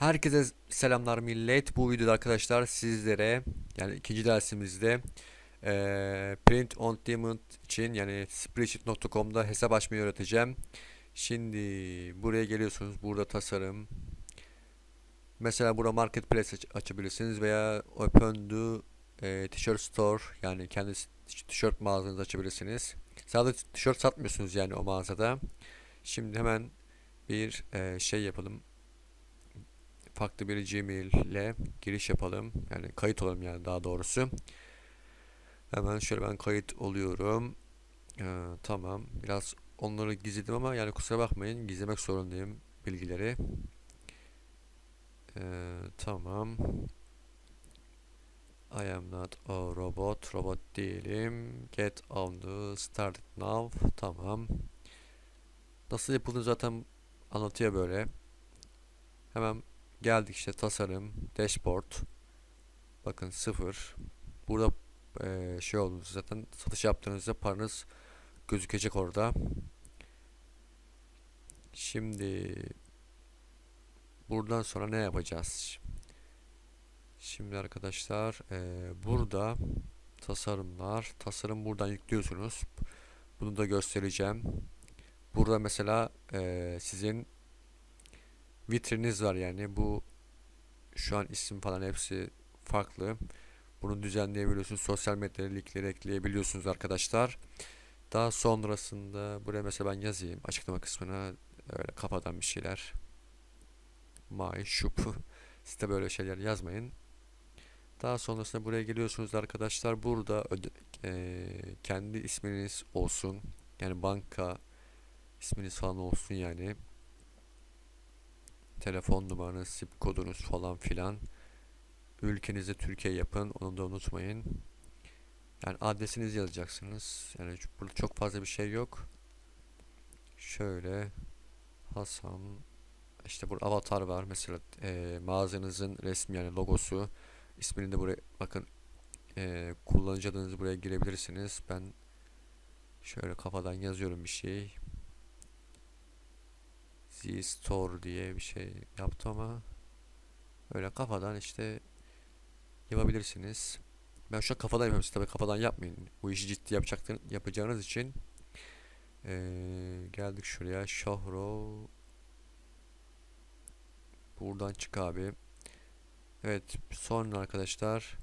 Herkese selamlar millet. Bu videoda arkadaşlar sizlere yani ikinci dersimizde eee, print on demand için yani spreadsheet.com'da hesap açmayı öğreteceğim. Şimdi buraya geliyorsunuz. Burada tasarım. Mesela burada marketplace aç- açabilirsiniz veya open to eee, t-shirt store yani kendi tişört mağazanızı açabilirsiniz. Sadece tişört satmıyorsunuz yani o mağazada. Şimdi hemen bir eee, şey yapalım farklı bir Gmail ile giriş yapalım. Yani kayıt olalım yani daha doğrusu. Hemen şöyle ben kayıt oluyorum. Ee, tamam. Biraz onları gizledim ama yani kusura bakmayın. Gizlemek zorundayım bilgileri. Ee, tamam. I am not a robot. Robot değilim. Get on the started now. Tamam. Nasıl yapıldığını zaten anlatıyor böyle. Hemen Geldik işte tasarım, dashboard. Bakın sıfır. Burada eee, şey oldu zaten satış yaptığınızda paranız gözükecek orada. Şimdi buradan sonra ne yapacağız? Şimdi arkadaşlar eee, burada tasarımlar, tasarım buradan yüklüyorsunuz. Bunu da göstereceğim. Burada mesela eee, sizin vitrininiz var yani bu şu an isim falan hepsi farklı. Bunu düzenleyebiliyorsunuz. Sosyal medya linkleri ekleyebiliyorsunuz arkadaşlar. Daha sonrasında buraya mesela ben yazayım açıklama kısmına öyle kafadan bir şeyler. My shop. Siz böyle şeyler yazmayın. Daha sonrasında buraya geliyorsunuz arkadaşlar. Burada eee, kendi isminiz olsun. Yani banka isminiz falan olsun yani telefon numaranız, SIP kodunuz falan filan. Ülkenizi Türkiye yapın. Onu da unutmayın. Yani adresinizi yazacaksınız. Yani burada çok fazla bir şey yok. Şöyle Hasan işte burada avatar var. Mesela eee, mağazanızın resmi yani logosu. İsmini de buraya bakın eee kullanıcı adınızı buraya girebilirsiniz. Ben şöyle kafadan yazıyorum bir şey. Z-Store diye bir şey yaptım ama öyle kafadan işte yapabilirsiniz. Ben şu an kafadan yapıyorum. Siz tabii kafadan yapmayın. Bu işi ciddi yapacaktın, yapacağınız için eee, geldik şuraya. Şahro buradan çık abi. Evet sonra arkadaşlar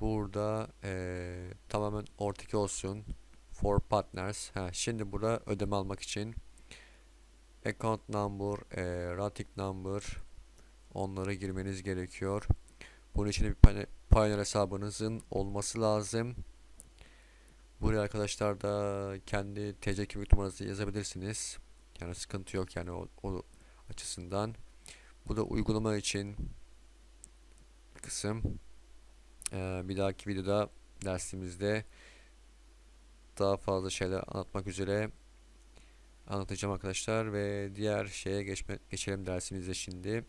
burada eee, tamamen ortak olsun. For partners. Ha, şimdi burada ödeme almak için account number, e, routing number onları girmeniz gerekiyor. Bunun için bir Pioneer hesabınızın olması lazım. Buraya arkadaşlar da kendi TC kimlik numaranızı yazabilirsiniz. Yani sıkıntı yok yani o, o açısından. Bu da uygulama için kısım. Ee, bir dahaki videoda dersimizde daha fazla şeyler anlatmak üzere anlatacağım arkadaşlar ve diğer şeye geçme, geçelim dersimizde şimdi.